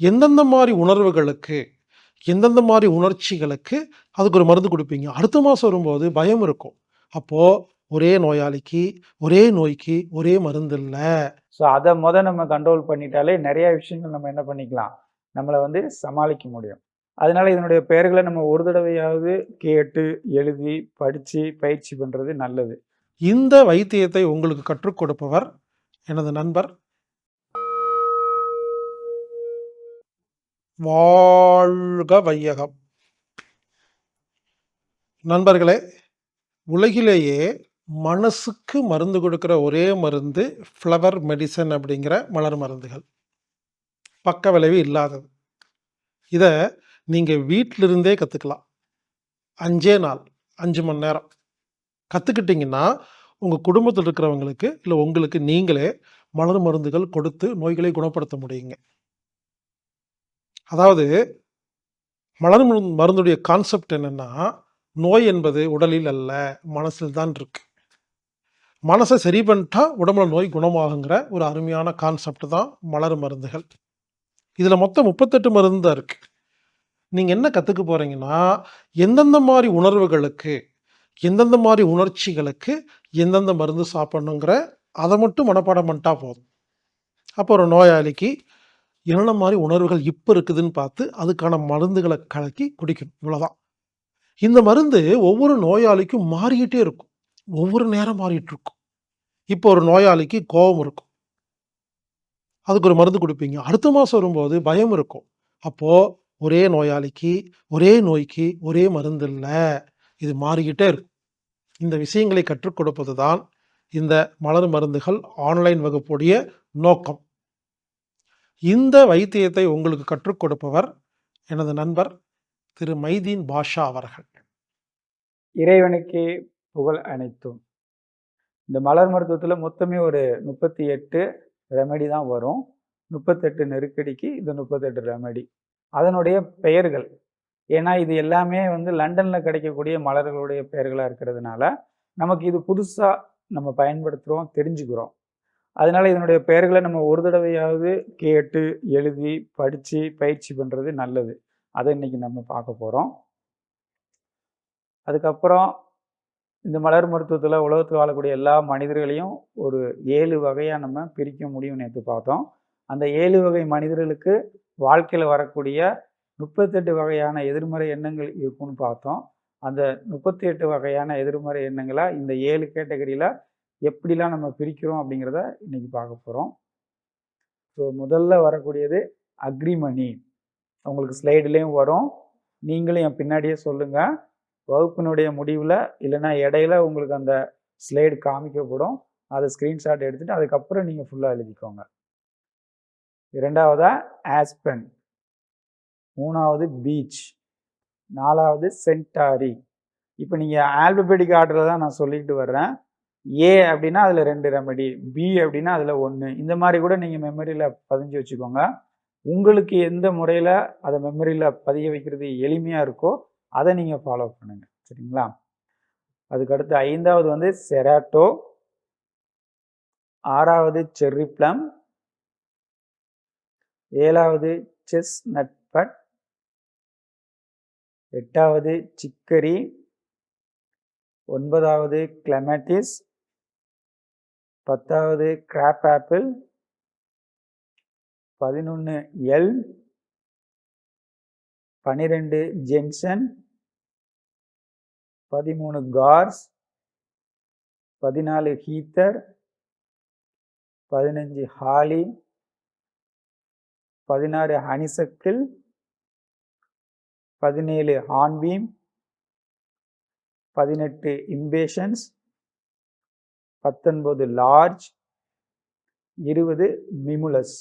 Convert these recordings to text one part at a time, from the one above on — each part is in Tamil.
எந்தெந்த மாரி உணர்வுகளுக்கு, எந்தெந்த மாரி உணர்ச்சிகளுக்கு அதுக்கு ஒரு மருந்து குடுப்பீங்க? அடுத்த மாசம் வரும்போது பயம் இருக்கும். அப்போ ஒரே நோயாளிக்கு, ஒரே நோய்க்கு ஒரே மருந்து இல்ல. ஸோ அத மொத நம்ம கண்ட்ரோல் பண்ணிட்டாலே நெறைய விஷயங்கள் நம்ம என்ன பண்ணிக்கலாம், நம்மள வந்து சமாளிக்க முடியும். அதனால இதனுடைய பெயர்கள நம்ம ஒரு தடவையாவது கேட்டு, எழுதி, படிச்சு பயிற்சி பண்றது நல்லது. இந்த வைத்தியத்தை உங்களுக்கு கற்றுக் கொடுப்பவர் எனது நண்பர். வாழ்க வையகம். நண்பர்களே, உலகிலேயே மனசுக்கு மருந்து கொடுக்குற ஒரே மருந்து ஃப்ளவர் மெடிசன் அப்படிங்கிற மலர் மருந்துகள். பக்க விளைவு இல்லாதது. இதை நீங்கள் வீட்டிலிருந்தே கற்றுக்கலாம் அஞ்சே நாள், அஞ்சு மணி நேரம். கற்றுக்கிட்டிங்கன்னா உங்கள் குடும்பத்தில் இருக்கிறவங்களுக்கு, இல்லை உங்களுக்கு நீங்களே மலர் மருந்துகள் கொடுத்து நோய்களை குணப்படுத்த முடியுங்க. அதாவது மலர் மருந்துடைய கான்செப்ட் என்னன்னா, நோய் என்பது உடலில் அல்ல, மனசில் தான் இருக்கு. மனசை சரி பண்ணிட்டா உடம்புல நோய் குணமாகுங்கிற ஒரு அருமையான கான்செப்ட் தான் மலர் மருந்துகள். இதில் மொத்தம் 38 மருந்து தான் இருக்குது நீங்கள் என்ன கற்றுக்க போகிறீங்கன்னா எந்தெந்த மாதிரி உணர்வுகளுக்கு, எந்தெந்த மாதிரி உணர்ச்சிகளுக்கு எந்தெந்த மருந்து சாப்பிடணுங்கிற அதை மட்டும் மனப்பாடம் பண்ணிட்டா போதும். அப்போ ஒரு நோயாளிக்கு என்ன மாதிரி உணர்வுகள் இப்போ இருக்குதுன்னு பார்த்து, அதுக்கான மருந்துகளை கலக்கி குடிக்கணும். இவ்வளோதான். இந்த மருந்து ஒவ்வொரு நோயாளிக்கும் மாறிக்கிட்டே இருக்கும். ஒவ்வொரு நேரம் மாறிட்டு இருக்கும். இப்போ ஒரு நோயாளிக்கு கோவம் இருக்கும். அதுக்கு ஒரு மருந்து கொடுப்பீங்க அடுத்த மாதம் வரும்போது பயம் இருக்கும். அப்போது ஒரே நோயாளிக்கு, ஒரே நோய்க்கு ஒரே மருந்து இல்லை இது மாறிக்கிட்டே இருக்கும். இந்த விஷயங்களை கற்றுக் கொடுப்பது தான் இந்த மலர் மருந்துகள் ஆன்லைன் வகுப்புடைய நோக்கம். இந்த வைத்தியத்தை உங்களுக்கு கற்றுக் கொடுப்பவர் எனது நண்பர் திரு மைதீன் பாஷா அவர்கள். இறைவனுக்கே புகழ் அனைத்தும். இந்த மலர் மருத்துவத்தில் மொத்தமே ஒரு 38 ரெமெடி தான் வரும். 38 நெருக்கடிக்கு இந்த 38 ரெமெடி. அதனுடைய பெயர்கள். ஏன்னா இது எல்லாமே வந்து லண்டனில் கிடைக்கக்கூடிய மலர்களுடைய பெயர்களாக இருக்கிறதுனால, நமக்கு இது புதுசாக நம்ம பயன்படுத்துகிறோம் தெரிஞ்சுக்கிறோம். அதனால இதனுடைய பெயர்களை நம்ம ஒரு தடவையாவது கேட்டு, எழுதி, படித்து பயிற்சி பண்ணுறது நல்லது. அதை இன்னைக்கு நம்ம பார்க்க போகிறோம் அதுக்கப்புறம் இந்த மலர் மருத்துவத்தில் உலகத்தில் வாழக்கூடிய எல்லா மனிதர்களையும் ஒரு ஏழு வகையாக நம்ம பிரிக்க முடியும் நேற்று பார்த்தோம். அந்த ஏழு வகை மனிதர்களுக்கு வாழ்க்கையில் வரக்கூடிய 38 வகையான எதிர்மறை எண்ணங்கள் இருக்கும்னு பார்த்தோம். அந்த 38 வகையான எதிர்மறை எண்ணங்களை இந்த ஏழு கேட்டகரியில் எப்படிலாம் நம்ம பிரிக்கிறோம் அப்படிங்கிறத இன்னைக்கு பார்க்க போகிறோம் ஸோ முதல்ல வரக்கூடியது அக்ரிமணி. உங்களுக்கு ஸ்லைடுலேயும் வரும். நீங்களும் என் பின்னாடியே சொல்லுங்கள் வகுப்பினுடைய முடிவில் இல்லைன்னா இடையில உங்களுக்கு அந்த ஸ்லைடு காமிக்கப்படும். அதை ஸ்க்ரீன்ஷாட் எடுத்துகிட்டு அதுக்கப்புறம் நீங்கள் ஃபுல்லாக எழுதிக்கோங்க. இரண்டாவதாக ஆஸ்பென். மூணாவது பீச். நாலாவது சென்டாரி. இப்போ நீங்கள் ஆல்பபெடிக் ஆர்டரில் தான் நான் சொல்லிட்டு வர்றேன். ஏ அப்படின்னா அதில் ரெண்டு ரெமெடி. பி அப்படின்னா அதில் ஒன்று இந்த மாதிரி கூட நீங்கள் மெமரியில் பதிஞ்சு வச்சுக்கோங்க. உங்களுக்கு எந்த முறையில் அதை மெமரியில் பதிய வைக்கிறது எளிமையாக இருக்கோ, அதை நீங்கள் ஃபாலோ பண்ணுங்க. சரிங்களா? அதுக்கடுத்து ஐந்தாவது வந்து செராட்டோ. ஆறாவது செர்ரி ப்ளம். ஏழாவது செஸ் நட்பட் எட்டாவது சிக்கரி. 9வது கிளெமட்டிஸ். பத்தாவது கிராப் ஆப்பிள் பதினொன்று எல் பன்னிரெண்டு ஜென்சன் பதிமூணு கார்ஸ் பதினாலு ஹீத்தர் பதினஞ்சு ஹாலி பதினாறு ஹனிசக்கிள் பதினேழு ஆன்பீம் பதினெட்டு இம்பேஷன்ஸ் 19 லார்ஜ். 20 மிமுலஸ்.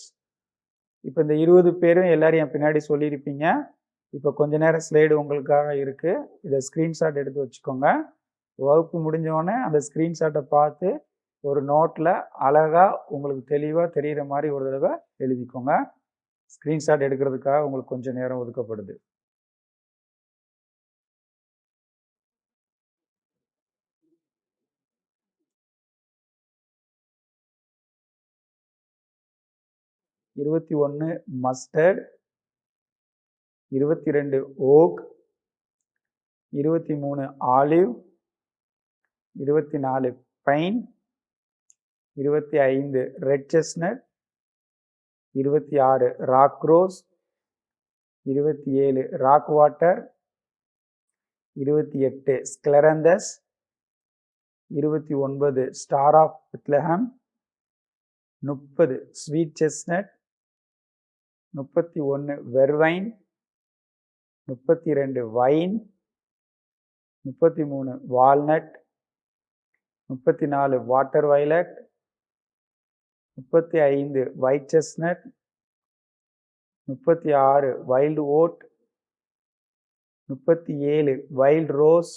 இப்போ இந்த 20 பேரும் எல்லாரும் என் பின்னாடி சொல்லியிருப்பீங்க. இப்போ கொஞ்ச நேரம் ஸ்லைடு உங்களுக்காக இருக்குது இதை ஸ்க்ரீன்ஷாட் எடுத்து வச்சுக்கோங்க. வகுப்பு முடிஞ்சோடனே அந்த ஸ்க்ரீன்ஷாட்டை பார்த்து ஒரு நோட்டில் அழகா உங்களுக்கு தெளிவாக தெரிகிற மாதிரி ஒரு தடவை எழுதிக்கோங்க. ஸ்க்ரீன்ஷாட் எடுக்கிறதுக்காக உங்களுக்கு கொஞ்சம் நேரம் ஒதுக்கப்படுது. இருபத்தி ஒன்று மஸ்டர்ட் இருபத்தி ரெண்டு ஓக் இருபத்தி மூணு ஆலிவ் இருபத்தி நாலு பைன் இருபத்தி ஐந்து ரெட் செஸ்னட் இருபத்தி ஆறு ராக் ரோஸ் இருபத்தி ஏழு ராக் வாட்டர் இருபத்தி எட்டு ஸ்க்லரந்தஸ் இருபத்தி ஒன்பது ஸ்டார் ஆஃப் பித்லஹம் முப்பது ஸ்வீட் செஸ்னட் முப்பத்தி ஒன்று வெர்வைன் முப்பத்தி ரெண்டு வைன் முப்பத்தி மூணு வால்நட் முப்பத்தி நாலு வாட்டர் வைலட் முப்பத்தி ஐந்து ஒயிட் செஸ்னட் முப்பத்தி ஆறு வைல்டு ஓட் முப்பத்தி ஏழு வைல்ட் ரோஸ்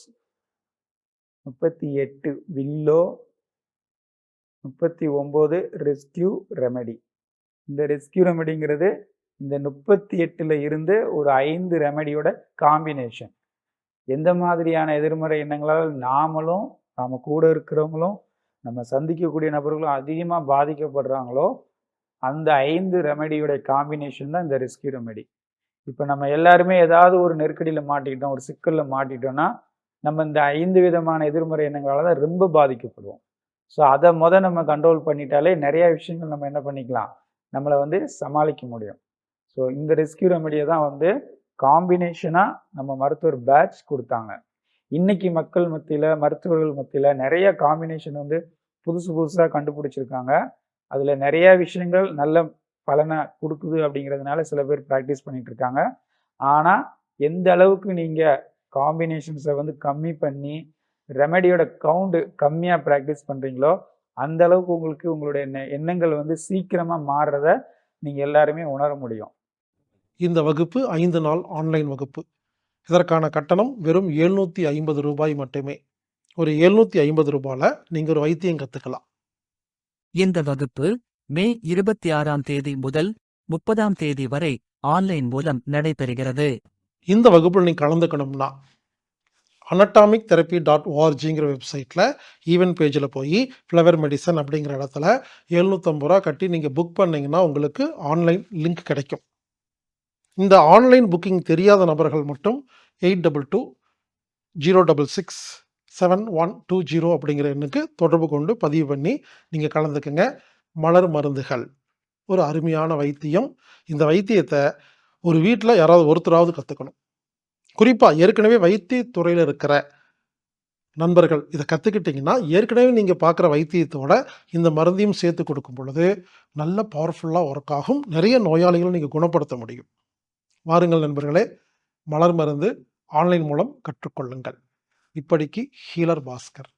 முப்பத்தி எட்டு வில்லோ முப்பத்தி ஒம்பது ரெஸ்கியூ ரெமெடி. இந்த ரெஸ்கியூ ரெமெடிங்கிறது இந்த முப்பத்தி எட்டில் இருந்து ஒரு ஐந்து ரெமெடியோட காம்பினேஷன் எந்த மாதிரியான எதிர்மறை எண்ணங்களால் நாமளும் நாம் கூட இருக்கிறவங்களும் நம்ம சந்திக்கக்கூடிய நபர்களும் அதிகமாக பாதிக்கப்படுறாங்களோ அந்த ஐந்து ரெமடியோட காம்பினேஷன் தான் இந்த ரெஸ்கியூ ரெமெடி இப்போ நம்ம எல்லாருமே ஏதாவது ஒரு நெருக்கடியில் மாட்டிக்கிட்டோம் ஒரு சிக்கலில் மாட்டிட்டோம்னா நம்ம இந்த ஐந்து விதமான எதிர்மறை எண்ணங்களால் தான் ரொம்ப பாதிக்கப்படுவோம். ஸோ அதை முத நம்ம கண்ட்ரோல் பண்ணிட்டாலே நிறைய விஷயங்கள் நம்ம என்ன பண்ணிக்கலாம்? நம்மளை வந்து சமாளிக்க முடியும். ஸோ இந்த ரெஸ்கியூ ரெமெடியை தான் வந்து காம்பினேஷனாக நம்ம மருத்துவர் பேட்ச் கொடுத்தாங்க. இன்னைக்கு மக்கள் மத்தியில் மருத்துவர்கள் மத்தியில் நிறைய காம்பினேஷன் வந்து புதுசு புதுசாக கண்டுபிடிச்சிருக்காங்க. அதில் நிறைய விஷயங்கள் நல்ல பலனை கொடுக்குது அப்படிங்கிறதுனால சில பேர் ப்ராக்டிஸ் பண்ணிகிட்டு இருக்காங்க. ஆனால் எந்த அளவுக்கு நீங்கள் காம்பினேஷன்ஸை வந்து கம்மி பண்ணி ரெமெடியோட கவுண்டு கம்மியாக ப்ராக்டிஸ் பண்ணுறீங்களோ அந்த அளவுக்கு உங்களுக்கு உங்களுடைய எண்ணங்கள் வந்து சீக்கிரமாக மாறுறத நீங்கள் எல்லாருமே உணர முடியும். இந்த வகுப்பு ஐந்து நாள் ஆன்லைன் வகுப்பு. இதற்கான கட்டணம் வெறும் எழுநூற்றி ஐம்பது ரூபாய் மட்டுமே. ஒரு எழுநூற்றி ஐம்பது ரூபாயில் நீங்கள் ஒரு வைத்தியம் கற்றுக்கலாம் இந்த வகுப்பு மே இருபத்தி ஆறாம் தேதி முதல் முப்பதாம் தேதி வரை ஆன்லைன் மூலம் நடைபெறுகிறது. இந்த வகுப்பில் நீங்கள் கலந்துக்கணும்னா அனட்டாமிக் தெரப்பி டாட் ஓஆர்ஜிங்கிற வெப்சைட்டில் ஈவென்ட் பேஜில் போய் ஃப்ளவர் மெடிசன் அப்படிங்கிற இடத்துல எழுநூற்றம்பது ரூபா கட்டி நீங்கள் புக் பண்ணீங்கன்னா உங்களுக்கு ஆன்லைன் லிங்க் கிடைக்கும். இந்த ஆன்லைன் புக்கிங் தெரியாத நபர்கள் மட்டும் eight double two zero double six seven one two zero அப்படிங்கிற எண்ணுக்கு தொடர்பு கொண்டு பதிவு பண்ணி நீங்கள் கலந்துக்குங்க. மலர் மருந்துகள். ஒரு அருமையான வைத்தியம். இந்த வைத்தியத்தை ஒரு வீட்டில் யாராவது ஒருத்தராவது கற்றுக்கணும் குறிப்பாக ஏற்கனவே வைத்தியத்துறையில் இருக்கிற நண்பர்கள் இதை கற்றுக்கிட்டிங்கன்னா ஏற்கனவே நீங்கள் பார்க்குற வைத்தியத்தோட இந்த மருந்தையும் சேர்த்து கொடுக்கும் பொழுது நல்ல பவர்ஃபுல்லாக ஒர்க் ஆகும். நிறைய நோயாளிகளை நீங்கள் குணப்படுத்த முடியும். வாருங்கள் நண்பர்களே மலர் மருந்து ஆன்லைன் மூலம் கற்றுக்கொள்ளுங்கள். இப்படிக்கு ஹீலர் பாஸ்கர்.